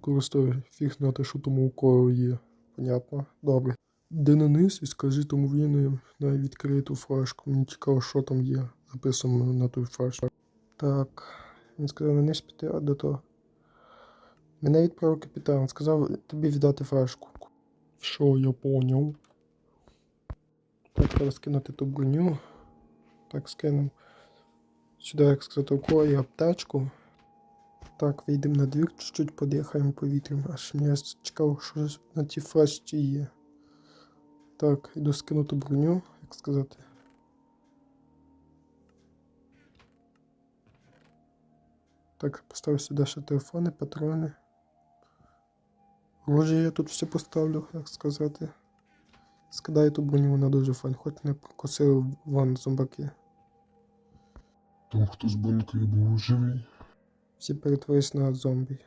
Використовую фіг знати, що тому у кого є. Понятно? Добре. Де на низ і скажи тому воєнному на відкриту флешку. Мені цікаво, що там є записано на той флешці. Так. Він сказав на низ піти, а до того. Мене відправив капітан. Сказав тобі віддати флешку. Що я поняв? Так, треба скинути ту броню. Так, скинемо. Сюди, як сказати, около і аптечку. Так, вийдемо на двір, чуть-чуть подихаємо повітрям. Аж мені цікаво, що на тій флешці є. Так, йду скинути броню, як сказати. Так, поставив сюди ще телефони, патрони. Оружие я тут все поставлю, як сказати. Скидаю ту броню, вона дуже файн, хоч не прокосили вон зомбаки. Там хто з бункері був живий. Всі перетворились на зомбі.